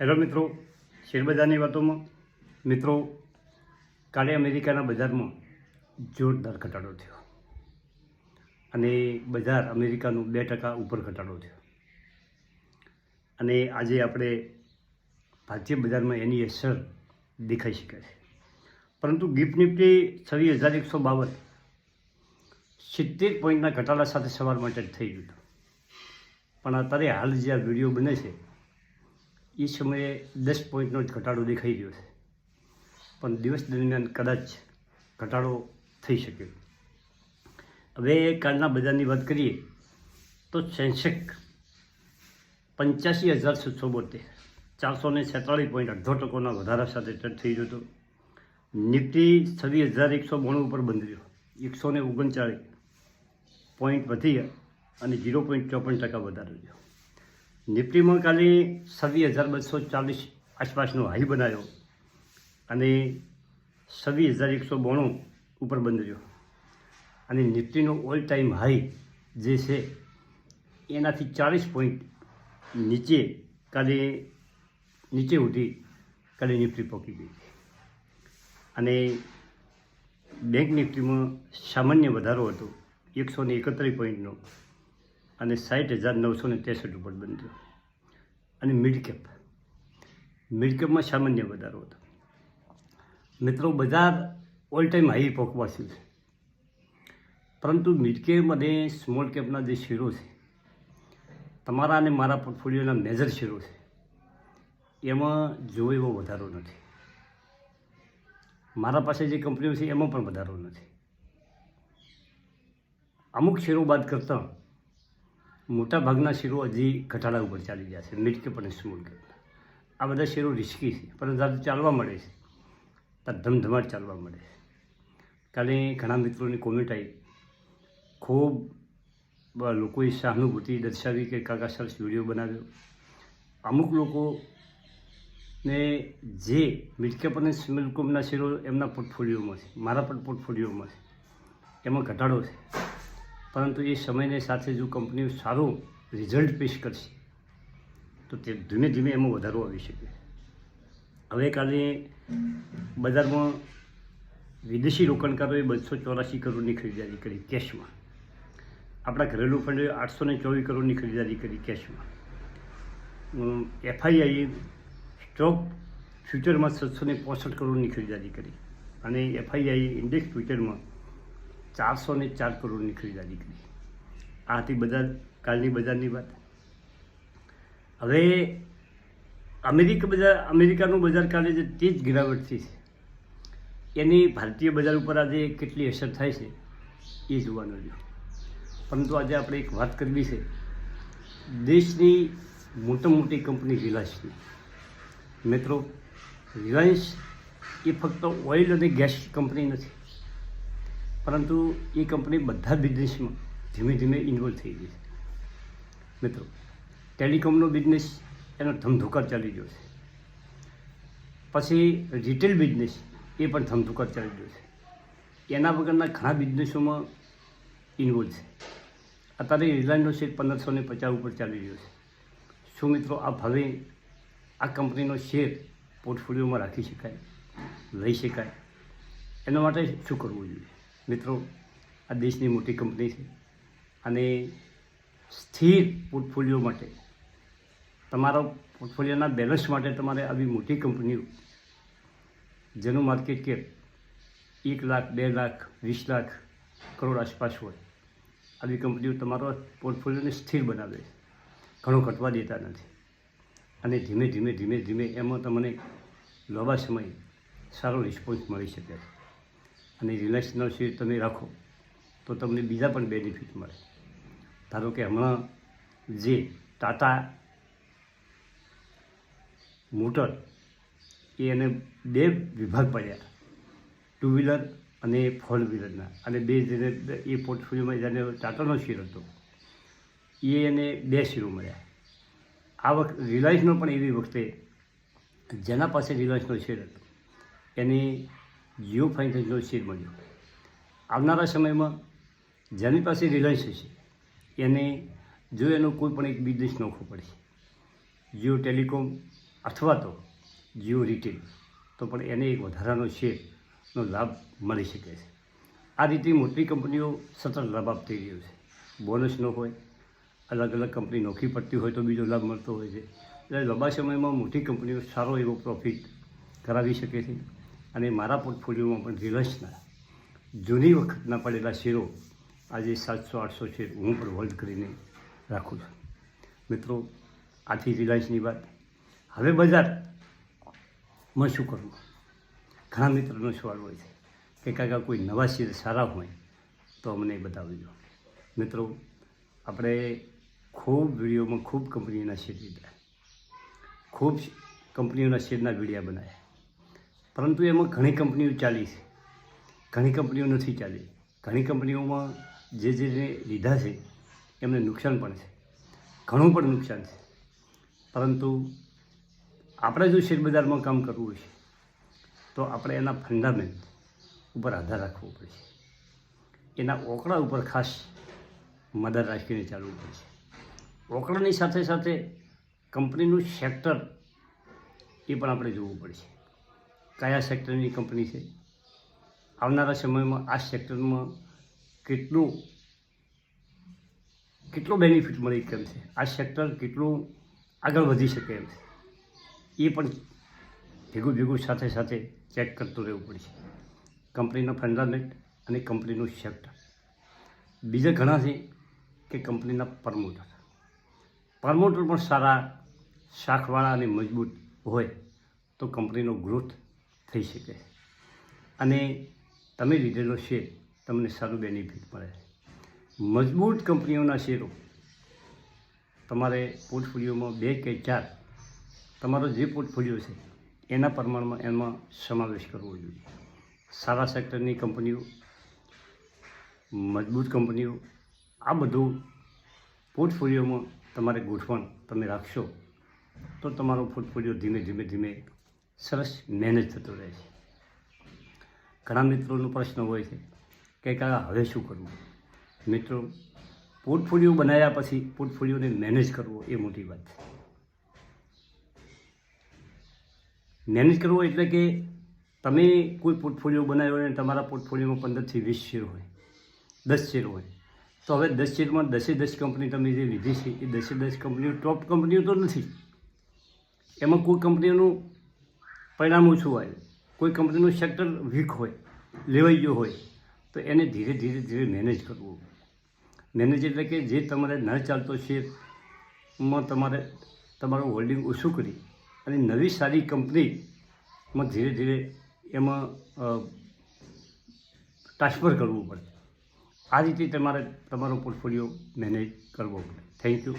Hello મિત્રો. શેરબજારની વાતોમાં. મિત્રો, કાલે અમેરિકાના બજારમાં જોરદાર ઘટાડો થયો. અને બજાર અમેરિકાનું બે ટકા ઉપર ઘટાડો થયો. અને આજે આપણે ભારતીય બજારમાં એની અસર દેખાઈ શકે છે. પરંતુ ગિફ્ટ નિફ્ટી છવ્વીસ હજાર એકસો બાવન સિત્તેર પોઈન્ટના ઘટાડા સાથે સવાર માટે થઈ ગયું પણ અત્યારે હાલ જે આ વીડિયો બને છે એ સમયે દસ પોઈન્ટનો જ ઘટાડો દેખાઈ ગયો છે. પણ દિવસ દરમિયાન કદાચ ઘટાડો થઈ શકે હવે કાલના બજારની વાત કરીએ, તો સેન્સેક પંચ્યાસી હજાર સાતસો બોતેર, ચારસો ને છેતાળીસ પોઈન્ટ અડધો ટકોના વધારા સાથે ટચ થઈ ગયો હતો. નિફ્ટી છવ્વીસ હજાર એકસો બોણું ઉપર બંધ રહ્યો. એકસો ને ઓગણચાળીસ પોઈન્ટ વધી અને ઝીરો પોઈન્ટ ચોપન ટકા વધારો રહ્યો નિફ્ટીમાં કાલે છવ્વીસ હજાર બસો ચાલીસ આસપાસનો હાઈ બનાવ્યો અને છવ્વીસ હજાર એકસો બોણું ઉપર બંધ રહ્યો અને નિફ્ટીનો ઓલ ટાઈમ હાઈ જે છે, એનાથી ચાલીસ પોઈન્ટ નીચે કાલે, નીચે ઉઠી કાલે નિફ્ટી પહોંચી ગઈ. અને બેંક નિફ્ટીમાં સામાન્ય વધારો હતો એકસો ને એકત્રીસ પોઈન્ટનો અને સાઠ હજાર નવસો ને ત્રેસઠ ઉપર બંધ અને મિડ કેપ મિડ કેપમાં સામાન્ય વધારો હતો. મિત્રો, બજાર ઓલ ટાઈમ હાઈ પહોંચવાશું છે. પરંતુ મિડ કેપ અને સ્મોલ કેપના જે શેરો છે, તમારા અને મારા પોર્ટફોલિયોના મેજર શેરો છે, એમાં જો એવો વધારો નથી. મારા પાસે જે કંપનીઓ છે, એમાં પણ વધારો નથી. અમુક શેરો બાદ કરતાં મોટા ભાગના શેરો હજી ઘટાડા ઉપર ચાલી ગયા છે મિડ કેપ અને સ્મોલ આ બધા શેરો રિસ્કી છે, પરંતુ આજે ચાલવા મળે છે. આ ધમધમાટ ચાલવા મળે છે. કાલે ઘણા મિત્રોની કોમેન્ટ આવી. ખૂબ લોકોએ સહાનુભૂતિ દર્શાવી કે કાકા સરસ વીડિયો બનાવ્યો. અમુક લોકો ને જે મિડકેપ અને સ્મિલકોમના શેરો એમના પોર્ટફોલિયોમાં છે, મારા પણ પોર્ટફોલિયોમાં છે. એમાં ઘટાડો છે. પરંતુ એ સમયની સાથે જો કંપનીઓ સારું રિઝલ્ટ પેશ કરશે, તો તે ધીમે ધીમે એમાં વધારો આવી શકે. હવે કાલે બજારમાં વિદેશી રોકાણકારોએ બસો ચોરાસી કરોડની ખરીદારી કરી કેશમાં. આપણા ઘરેલું ફંડે આઠસો ને ચોવીસ કરોડની ખરીદારી કરી કેશમાં. એફઆઈઆઈએ સ્ટોક ફ્યુચરમાં છસો ને પોસઠ કરોડની ખરીદારી કરી. અને એફઆઈઆઈ ઇન્ડેક્સ ફ્યુચરમાં ચારસો ને ચાર કરોડની ખરીદારી કરી. આ હતી બજાર કાલની બજારની વાત. હવે અમેરિકા બજાર, અમેરિકાનું બજાર કાલે જે તેજ ગિરાવટ થઈ છે. એની ભારતીય બજાર ઉપર આજે કેટલી અસર થાય છે એ જોવાનું રહ્યું. પરંતુ આજે આપણે એક વાત કરવી છે. દેશની મોટા મોટી કંપની રિલાયન્સની. મિત્રો, રિલાયન્સ એ ફક્ત ઓઇલ અને ગેસ કંપની નથી. પરંતુ એ કંપની બધા બિઝનેસમાં ધીમે ધીમે ઇન્વોલ્વ થઈ ગઈ છે. મિત્રો ટેલિકોમનો બિઝનેસ એનો ધમધુકાર ચાલી ગયો છે. પછી રિટેલ બિઝનેસ એ પણ ધમધુકાર ચાલી ગયો છે. એના વગરના ઘણા બિઝનેસોમાં ઇન્વોલ્વ છે. અત્યારે રિલાયન્સનો શેર પંદરસો ને પચાસ ઉપર ચાલી રહ્યો છે. શું મિત્રો આ ભાવે આ કંપનીનો શેર પોર્ટફોલિયોમાં રાખી શકાય? લઈ શકાય? એના માટે શું કરવું જોઈએ? મિત્રો, આ દેશની મોટી કંપની છે અને સ્થિર પોર્ટફોલિયો માટે, તમારા પોર્ટફોલિયોના બેલેન્સ માટે તમારે આવી મોટી કંપનીઓ, જેનું માર્કેટ કેપ એક લાખ, બે લાખ, વીસ લાખ કરોડ આસપાસ હોય, આવી કંપનીઓ તમારો પોર્ટફોલિયોને સ્થિર બનાવે ઘણો ઘટવા દેતા નથી. અને ધીમે ધીમે ધીમે ધીમે એમાં તમને લાંબા સમય સારો રિસ્પોન્સ મળી શકે છે. અને રિલાયન્સનો શેર તમે રાખો, તો તમને બીજા પણ બેનિફિટ મળે. ધારો કે હમણાં જે ટાટા મોટર એ એને બે વિભાગ પડ્યા. ટુ વ્હીલર અને ફોર વ્હીલરના અને બે જેને એ પોર્ટફોલિયોમાં જેને ટાટાનો શેર હતો, એ એને બે શેરો મળ્યા. આ વખત રિલાયન્સનો પણ એવી વખતે, જેના પાસે રિલાયન્સનો શેર હતો, એને જીઓ ફાઇનાન્સનો શેર મળ્યો આવનારા સમયમાં જેની પાસે રિલાયન્સ હશે, એને જો એનો કોઈ પણ એક બિઝનેસ નોખવો પડે જીઓ ટેલિકોમ અથવા તો જીઓ રિટેલ તો પણ એને એક વધારાનો શેરનો લાભ મળી શકે છે. આ રીતે મોટી કંપનીઓ સતત લાભ આપતી રહ્યું છે. બોનસનો હોય, અલગ અલગ કંપની નોખી પડતી હોય તો બીજો લાભ મળતો હોય છે. એટલે લાંબા સમયમાં મોટી કંપનીઓ સારો એવો પ્રોફિટ કરાવી શકે છે. અને મારા પોર્ટફોલિયોમાં પણ રિલાયન્સના જૂની વખતના પડેલા શેરો આજે સાતસો, આઠસો શેર હું પણ હોલ્ડ કરીને રાખું છું. મિત્રો, આથી રિલાયન્સની વાત. હવે બજારમાં શું કરવું? ઘણા મિત્રોનો સવાલ હોય છે કે કાકા, કોઈ નવા શેર સારા હોય તો અમને બતાવજો. મિત્રો, આપણે ખૂબ વિડીયોમાં ખૂબ કંપનીઓના શેર લીધા. ખૂબ કંપનીઓના શેરના વિડીયા બનાવ્યા. પરંતુ એમાં ઘણી કંપનીઓ ચાલી છે. ઘણી કંપનીઓ નથી ચાલી. ઘણી કંપનીઓમાં જે જે લીધા છે, એમને નુકસાન પણ છે. ઘણું પણ નુકસાન છે. પરંતુ આપણે જો શેરબજારમાં કામ કરવું છે, તો આપણે એના ફંડામેન્ટ ઉપર આધાર રાખવો પડશે એના ઓકળા ઉપર ખાસ મદદ રાખીને ચાલવું પડશે ઓકળાની સાથે સાથે કંપનીનું સેક્ટર એ પણ આપણે જોવું પડશે કયા સેક્ટરની કંપની છે? આવનારા સમયમાં આ સેક્ટરમાં કેટલું, કેટલો બેનિફિટ મળી કેમ છે? આ સેક્ટર કેટલું આગળ વધી શકે એમ છે? એ પણ ભેગું ભેગું સાથે સાથે ચેક કરતું રહેવું પડશે કંપનીનો ફંડામેન્ટ અને કંપનીનું સેક્ટર બીજા ઘણા છે કે કંપનીના પ્રમોટર પ્રમોટર પણ સારા, શાખવાળા અને મજબૂત હોય તો કંપનીનો ગ્રોથ થઈ શકે. અને તમે લીધેલો શેર તમને સારું બેનિફિટ મળે. મજબૂત કંપનીઓના શેરો. તમારે પોર્ટફોલિયોમાં બે કે ચાર તમારો જે પોર્ટફોલિયો છે, એના પ્રમાણમાં એમાં સમાવેશ કરવો જોઈએ. સારા સેક્ટરની કંપનીઓ, મજબૂત કંપનીઓ, આ બધું પોર્ટફોલિયોમાં તમારે ગોઠવણ તમે રાખશો, તો તમારો પોર્ટફોલિયો ધીમે ધીમે ધીમે સરસ મેનેજ થતો રહે છે. ઘણા મિત્રોનો પ્રશ્ન હોય છે કે કાકા, હવે શું કરવું? મિત્રો, પોર્ટફોલિયો બનાવ્યા પછી પોર્ટફોલિયોને મેનેજ કરવો એ મોટી વાત છે. મેનેજ કરવો એટલે કે તમે કોઈ પોર્ટફોલિયો બનાવ્યો અને તમારા પોર્ટફોલિયોમાં પંદરથી વીસ શેર હોય, દસ શેર હોય. તો હવે દસ શેરમાં દસે દસ કંપની તમે જે લીધી છે એ દસે દસ કંપનીઓ, ટોપ કંપનીઓ તો નથી. એમાં કોઈ કંપનીઓનું પરિણામ ઓછું આવે કોઈ કંપનીનું સેક્ટર વીક હોય, લેવાઈ ગયો હોય, તો એને ધીરે ધીરે ધીરે મેનેજ કરવું. મેનેજ એટલે કે જે તમારે ન ચાલતો શેરમાં તમારે તમારું હોલ્ડિંગ ઓછું કરી અને નવી સારી કંપનીમાં ધીરે ધીરે એમાં ટ્રાન્સફર કરવું પડે. આ રીતે તમારે તમારો પોર્ટફોલિયો મેનેજ કરવો પડે. Thank you